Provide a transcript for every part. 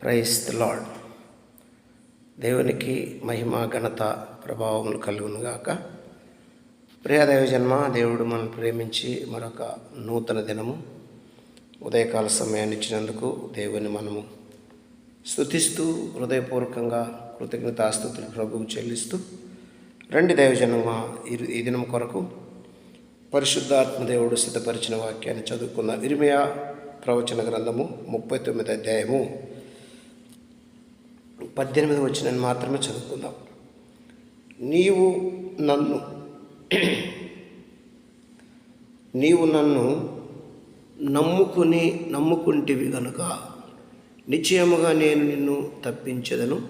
Price the lord దేవునికి మహిమ ఘనత ప్రభావములు కలుగునుగాక ప్రియదైవ జన్మ దేవుడు మనల్ని ప్రేమించి మరొక నూతన దినము ఉదయకాల సమయాన్ని ఇచ్చినందుకు దేవుని మనము స్తుతిస్తూ హృదయపూర్వకంగా కృతజ్ఞతాస్తుతులు ప్రభువు చెల్లిస్తూ రెండు దైవజనమ ఈ- ఈ దినం కొరకు పరిశుద్ధాత్మ దేవుడు సిద్ధపరిచిన వాక్యాన్ని చదువుకున్న ఇరిమియా ప్రవచన గ్రంథము ముప్పై తొమ్మిది అధ్యాయము. పద్దెనిమిది వచ్చిన మాత్రమే చదువుకుందాం. నీవు నన్ను నీవు నన్ను నమ్ముకుని నమ్ముకుంటివి గనుక నిశ్చయముగా నేను నిన్ను తప్పించదను.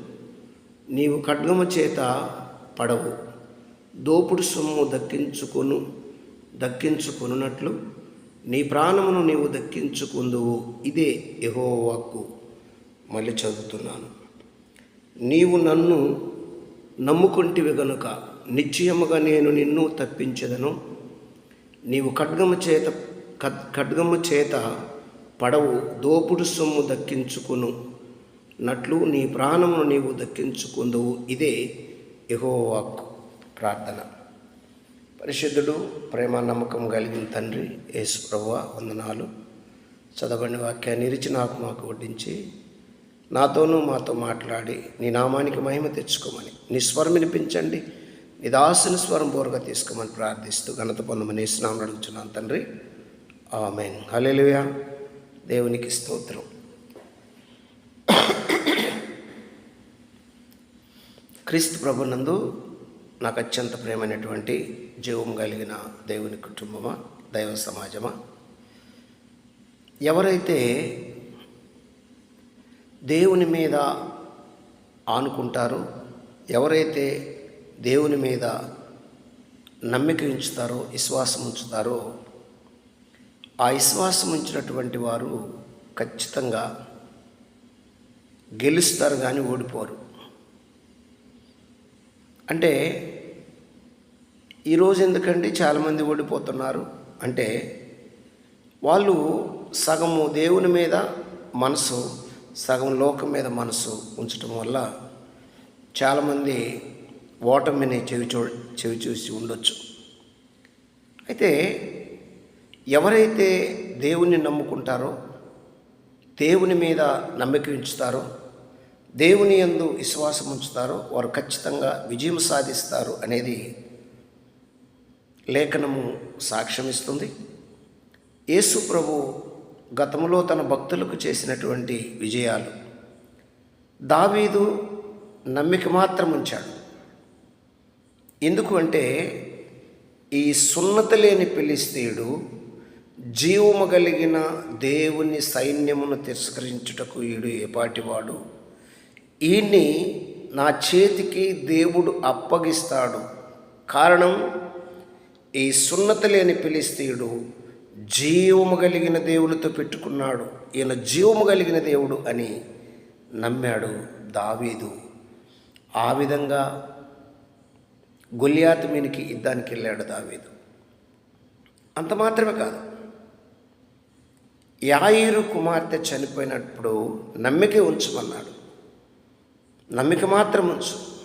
నీవు ఖడ్గము చేత పడవు. దోపుడు సొమ్ము దక్కించుకొను దక్కించుకొనున్నట్లు నీ ప్రాణమును నీవు దక్కించుకుందువు. ఇదే యహోవాక్కు మళ్ళీ చదువుతున్నాను. నీవు నన్ను నమ్ముకుంటివి గనుక నిశ్చయముగా నేను నిన్ను తప్పించదను. నీవు ఖడ్గము చేత ఖడ్గము చేత పడవు దోపుడు సొమ్ము దక్కించుకును. నట్లు నీ ప్రాణమును నీవు దక్కించుకుందువు. ఇదే యహోవాక్ ప్రార్థన. పరిశుద్ధుడు ప్రేమ నమ్మకం కలిగిన తండ్రి యేసు ప్రభువ వందనాలు. చదవని వాక్యాన్ని ఇరిచి నాకు మాకు వడ్డించి. నాతోనూ మాతో మాట్లాడి నీ నామానికి మహిమ తెచ్చుకోమని. నీ స్వరం వినిపించండి. నీ దాసుని స్వరం బోరుగా తీసుకోమని ప్రార్థిస్తూ ఘనత పొందమని స్నామం అడుగుతున్నాను తండ్రి. ఆమెన్. హలేలుయా దేవునికి స్తోత్రం. క్రీస్తు ప్రభునందు నాకు అత్యంత ప్రేమైనటువంటి జీవం కలిగిన దేవుని కుటుంబమా దైవ సమాజమా? ఎవరైతే దేవుని మీద ఆనుకుంటారో. ఎవరైతే దేవుని మీద నమ్మిక ఉంచుతారో విశ్వాసం ఉంచుతారో ఆ విశ్వాసం ఉంచినటువంటి వారు ఖచ్చితంగా గెలుస్తారు కానీ ఓడిపోరు. అంటే ఈరోజు ఎందుకండి చాలామంది ఓడిపోతున్నారు? అంటే వాళ్ళు సగము దేవుని మీద మనసు సగం లోకం మీద మనసు ఉంచటం వల్ల చాలామంది ఓటమిని చెవి చూ చెవి చూసి ఉండొచ్చు. అయితే ఎవరైతే దేవుణ్ణి నమ్ముకుంటారో దేవుని మీద నమ్మిక ఉంచుతారో దేవుని యందు విశ్వాసం ఉంచుతారో వారు ఖచ్చితంగా విజయం సాధిస్తారు అనేది లేఖనము సాక్ష్యమిస్తుంది. యేసు ప్రభు గతంలో తన భక్తులకు చేసినటువంటి విజయాలు. దావీదు నమ్మిక మాత్రం ఉంచాడు. ఎందుకు అంటే ఈ సున్నత లేని పిలిస్తీయుడు జీవము కలిగిన దేవుని సైన్యమును తిరస్కరించుటకు ఈడు ఏపాటివాడు ఈయన్ని నా చేతికి దేవుడు అప్పగిస్తాడు. కారణం ఈ సున్నత లేని పిలిస్తీయుడు జీవము కలిగిన దేవునితో పెట్టుకున్నాడు. ఈయన జీవము కలిగిన దేవుడు అని నమ్మాడు దావీదు. ఆ విధంగా గొలియాతు మీనికి యుద్ధానికి వెళ్ళాడు దావీదు. అంత మాత్రమే కాదు. యాయిరు కుమార్తె చనిపోయినప్పుడు నమ్మిక ఉంచమన్నాడు. నమ్మిక మాత్రం ఉంచు.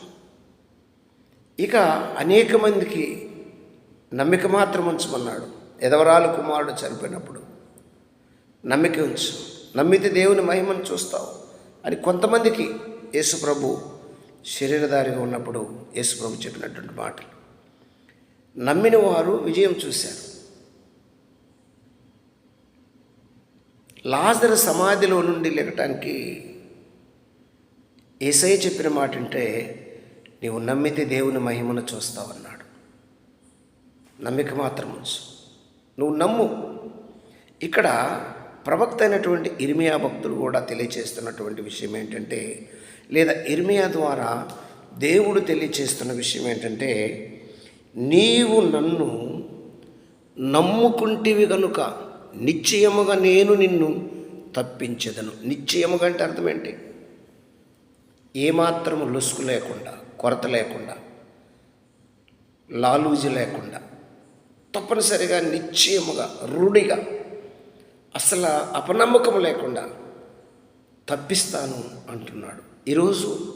ఇక అనేక మందికి నమ్మిక మాత్రం ఉంచమన్నాడు. ఎదవరాలు కుమారుడు చనిపోయినప్పుడు నమ్మిక ఉంచు. నమ్మితే దేవుని మహిమను చూస్తావు. అని కొంతమందికి యేసుప్రభు శరీరధారిగా ఉన్నప్పుడు యేసుప్రభు చెప్పినటువంటి మాటలు. నమ్మిన వారు విజయం చూశారు. లాజర్ సమాధిలో నుండి లెగటానికి ఏసై చెప్పిన మాట అంటే నీవు నమ్మితే దేవుని మహిమను చూస్తావన్నాడు. నమ్మిక మాత్రం ఉంచు. నువ్వు నమ్ము. ఇక్కడ ప్రవక్త అయినటువంటి ఇర్మియా భక్తులు కూడా తెలియచేస్తున్నటువంటి విషయం ఏంటంటే లేదా ఇర్మియా ద్వారా దేవుడు తెలియచేస్తున్న విషయం ఏంటంటే నీవు నన్ను నమ్ముకుంటివి కనుక నిశ్చయముగా నేను నిన్ను తప్పించదను. నిశ్చయముగా అంటే అర్థం ఏంటి? ఏమాత్రము లొసుకు లేకుండా కొరత లేకుండా లాలూజీ లేకుండా తప్పనిసరిగా నిశ్చయముగా రూఢిగా అసలు అపనమ్మకం లేకుండా తప్పిస్తాను అంటున్నాడు. ఈరోజు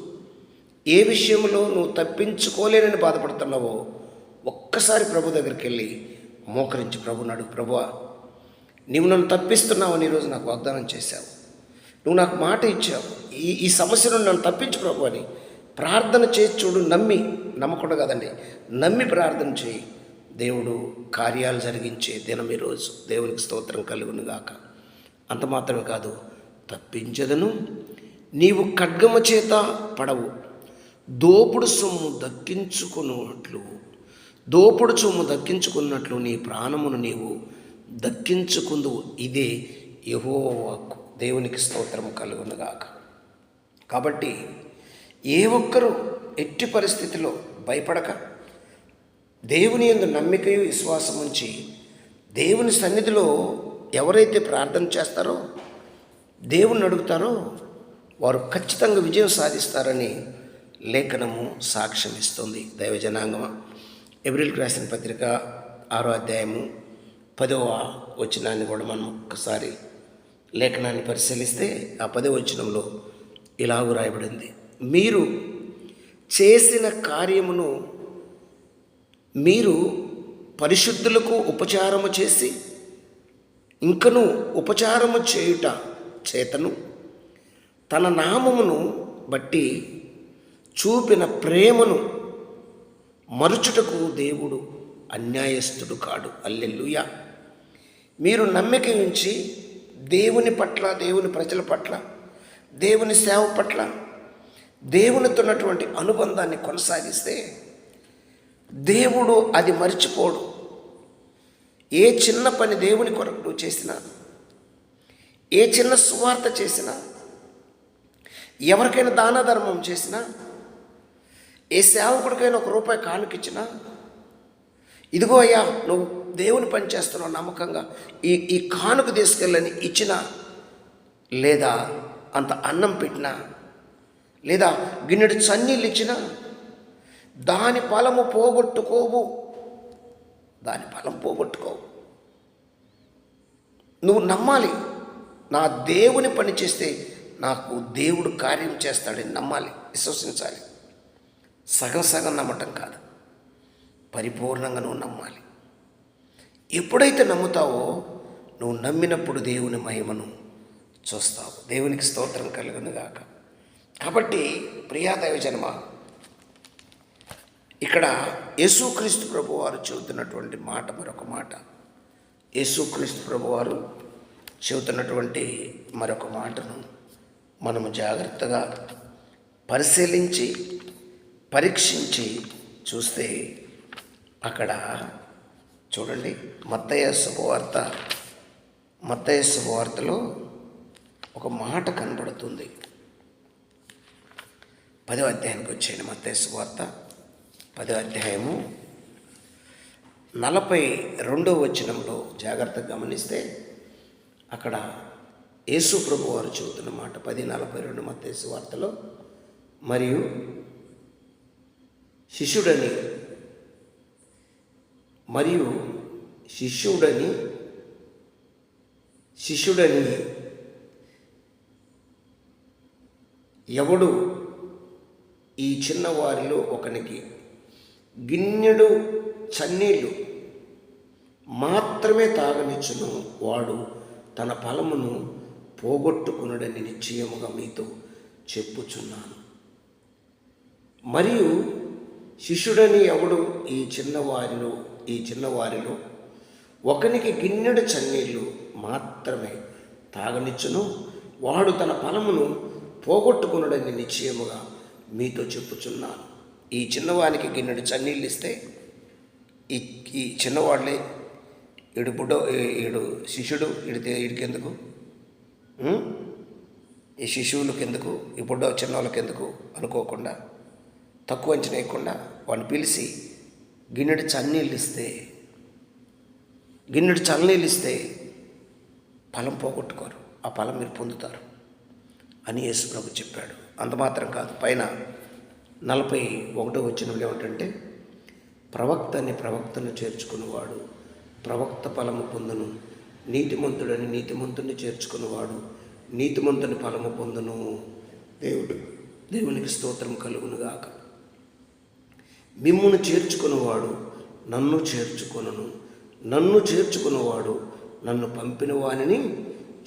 ఏ విషయంలో నువ్వు తప్పించుకోలేనని బాధపడుతున్నావో ఒక్కసారి ప్రభు దగ్గరికి వెళ్ళి మోకరించి ప్రభు నాడు ప్రభువా నీవు నన్ను తప్పిస్తున్నావని ఈరోజు నాకు వాగ్దానం చేశావు. నువ్వు నాకు మాట ఇచ్చావు. ఈ ఈ సమస్య నుండి నన్ను తప్పించు ప్రభు అని ప్రార్థన చేసి చూడు నమ్మి నమ్మకుండా కదండి నమ్మి ప్రార్థన చేయి. దేవుడు కార్యాలు జరిగించే దినం ఈరోజు. దేవునికి స్తోత్రం కలుగును గాక అంత మాత్రమే కాదు తప్పించదను నీవు ఖడ్గమ చేత పడవు. దోపుడు సొమ్ము దక్కించుకున్నట్లు దోపుడు సొమ్ము దక్కించుకున్నట్లు నీ ప్రాణమును నీవు దక్కించుకుందు ఇదే యహోవాకు దేవునికి స్తోత్రము కలుగునుగాక. కాబట్టి ఏ ఒక్కరూ ఎట్టి పరిస్థితిలో భయపడక దేవుని ఎందు నమ్మికయు విశ్వాసం ఉంచి దేవుని సన్నిధిలో ఎవరైతే ప్రార్థన చేస్తారో దేవుని అడుగుతారో వారు ఖచ్చితంగా విజయం సాధిస్తారని లేఖనము సాక్ష్యం ఇస్తుంది. దైవ జనాంగమ ఎబ్రిల్కి రాసిన పత్రిక ఆరో అధ్యాయము పదవ వచనాన్ని కూడా మనం ఒక్కసారి లేఖనాన్ని పరిశీలిస్తే ఆ పదవ వచనంలో ఇలాగు రాయబడింది. మీరు చేసిన కార్యమును మీరు పరిశుద్ధులకు ఉపచారము చేసి ఇంకను ఉపచారము చేయుట చేతను తన నామమును బట్టి చూపిన ప్రేమను మరుచుటకు దేవుడు అన్యాయస్తుడు కాడు. అల్లెల్లుయ మీరు నమ్మిక ఉంచి దేవుని పట్ల దేవుని ప్రజల పట్ల దేవుని సేవ పట్ల దేవునితో ఉన్నటువంటి అనుబంధాన్ని కొనసాగిస్తే దేవుడు అది మర్చిపోడు. ఏ చిన్న పని దేవుని కొరకు నువ్వు చేసినా ఏ చిన్న సువార్త చేసినా ఎవరికైనా దాన ధర్మం చేసినా ఏ సేవకుడికైనా ఒక రూపాయి కానుకిచ్చినా ఇదిగో అయ్యా నువ్వు దేవుని పని చేస్తున్నావు నమ్మకంగా ఈ ఈ కానుక తీసుకెళ్ళని ఇచ్చినా లేదా అంత అన్నం పెట్టినా లేదా గిన్నెడు చన్నీళ్ళు ఇచ్చినా దాని ఫలము పోగొట్టుకోవు. దాని ఫలం పోగొట్టుకోవు. నువ్వు నమ్మాలి నా దేవుని పని చేస్తే నాకు దేవుడు కార్యం చేస్తాడని నమ్మాలి విశ్వసించాలి. సగం సగం నమ్మటం కాదు పరిపూర్ణంగా నువ్వు నమ్మాలి. ఎప్పుడైతే నమ్ముతావో నువ్వు నమ్మినప్పుడు దేవుని మహిమను చూస్తావు. దేవునికి స్తోత్రం కలుగునుగాక కాబట్టి ప్రియాదైవ జన్మ ఇక్కడ యేసుక్రీస్తు ప్రభువారు చెబుతున్నటువంటి మాట మరొక మాట. యేసుక్రీస్తు ప్రభువారు చెబుతున్నటువంటి మరొక మాటను మనము జాగ్రత్తగా పరిశీలించి పరీక్షించి చూస్తే అక్కడ చూడండి మత్తయ్య శుభవార్త మత్తయ్య శుభవార్తలో ఒక మాట కనబడుతుంది. పదో అధ్యాయానికి వచ్చేయండి మత్తయ్య శుభవార్త పదో అధ్యాయము నలభై రెండో వచనంలో జాగ్రత్తగా గమనిస్తే అక్కడ యేసు ప్రభు వారు చెబుతున్న మాట పది నలభై రెండు మత్తేసు వార్తలో. మరియు శిష్యుడని మరియు శిష్యుడని శిష్యుడని ఎవడు ఈ చిన్నవారిలో ఒకనికి గిన్నెడు చన్నీళ్ళు మాత్రమే తాగనిచ్చును వాడు తన ఫలమును పోగొట్టుకునడని నిశ్చయముగా మీతో చెప్పుచున్నాను. మరియు శిష్యుడని ఎవడు ఈ చిన్నవారిలో ఈ చిన్నవారిలో ఒకనికి గిన్నెడు చన్నీళ్ళు మాత్రమే తాగనిచ్చును వాడు తన ఫలమును పోగొట్టుకునడని నిశ్చయముగా మీతో చెప్పుచున్నాను. ఈ చిన్నవానికి గిన్నెడు చన్నీళ్ళు ఇస్తే ఈ ఈ చిన్నవాళ్ళే ఈడు బుడ్డో ఏడు శిష్యుడు ఇడితే ఇడికెందుకు ఈ శిశువులకి ఎందుకు ఈ బుడ్డో చిన్నవాళ్ళకి ఎందుకు అనుకోకుండా తక్కువ అంచనాయకుండా వాడిని పిలిచి గిన్నెడు చన్నీళ్ళు ఇస్తే గిన్నెడు చన్నీళ్ళు ఇస్తే ఫలం పోగొట్టుకోరు. ఆ ఫలం మీరు పొందుతారు అని యేసు ప్రభు చెప్పాడు. అంత మాత్రం కాదు. పైన నలభై ఒకటో వచ్చినప్పుడు ఏమిటంటే ప్రవక్తని ప్రవక్తను చేర్చుకునేవాడు ప్రవక్త ఫలము పొందును. నీతిమంతుడని నీతిమంతుని చేర్చుకునేవాడు నీతిమంతుని ఫలము పొందును. దేవుడు దేవునికి స్తోత్రం కలుగునుగాక. మిమ్మును చేర్చుకున్నవాడు నన్ను చేర్చుకొనును. నన్ను చేర్చుకున్నవాడు నన్ను పంపిన వానిని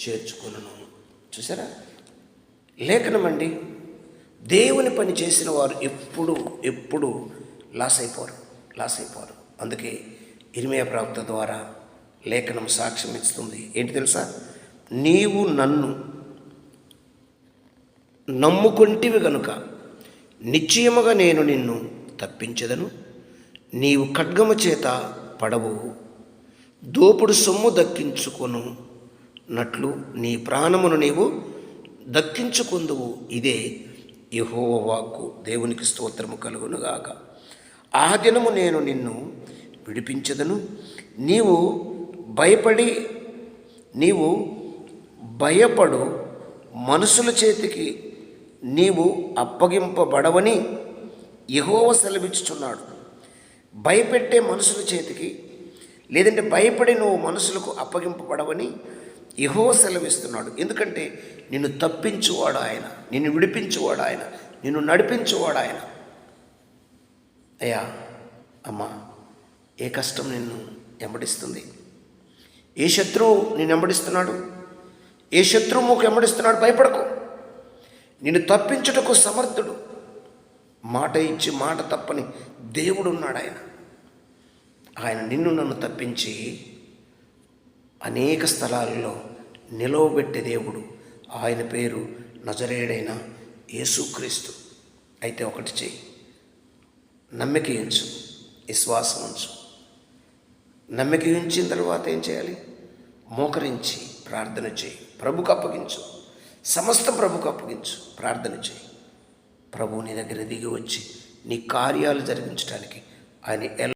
చేర్చుకొనను. చూసారా? లేఖనమండి. దేవుని పని చేసిన వారు ఎప్పుడు ఎప్పుడు లాస్ అయిపోరు లాస్ అయిపోరు. అందుకే ఇరిమయ ప్రవక్త ద్వారా లేఖనం సాక్ష్యం ఇస్తుంది. ఏంటి తెలుసా? నీవు నన్ను నమ్ముకుంటివి గనుక నిశ్చయముగా నేను నిన్ను తప్పించదను. నీవు ఖడ్గము చేత పడవు. దోపుడు సొమ్ము దక్కించుకొను నట్లు నీ ప్రాణమును నీవు దక్కించుకుందువు. ఇదే యహోవ వాక్కు దేవునికి స్తోత్రము కలుగునుగాక. ఆ దినము నేను నిన్ను విడిపించదను. నీవు భయపడి నీవు భయపడు మనుషుల చేతికి నీవు అప్పగింపబడవని యహోవ సెలవిచ్చుచున్నాడు. భయపెట్టే మనుషుల చేతికి లేదంటే భయపడి నువ్వు మనుషులకు అప్పగింపబడవని యహో సెలవిస్తున్నాడు. ఎందుకంటే నిన్ను తప్పించువాడు ఆయన నిన్ను విడిపించువాడు ఆయన నిన్ను నడిపించువాడు ఆయన. అయ్యా అమ్మా ఏ కష్టం నిన్ను ఎంబడిస్తుంది ఏ శత్రువు నిన్ను వెంబడిస్తున్నాడు ఏ శత్రువు మూకు ఎంబడిస్తున్నాడు భయపడకు. నిన్ను తప్పించుటకు సమర్థుడు. మాట ఇచ్చి మాట తప్పని దేవుడు ఉన్నాడు ఆయన. ఆయన నిన్ను నన్ను తప్పించి అనేక స్థలాలలో నిలవబెట్టే దేవుడు. ఆయన పేరు నజరేడైన యేసుక్రీస్తు అయితే ఒకటి చెయ్యి. నమ్మిక ఉంచు. విశ్వాసం ఉంచు. నమ్మిక ఉంచిన తర్వాత ఏం చేయాలి? మోకరించి ప్రార్థన చేయి ప్రభుకు అప్పగించు. సమస్త ప్రభుకు అప్పగించు. ప్రార్థన చేయి ప్రభు నీ దగ్గర దిగి వచ్చి నీ కార్యాలు జరిగించడానికి ఆయన ఎలా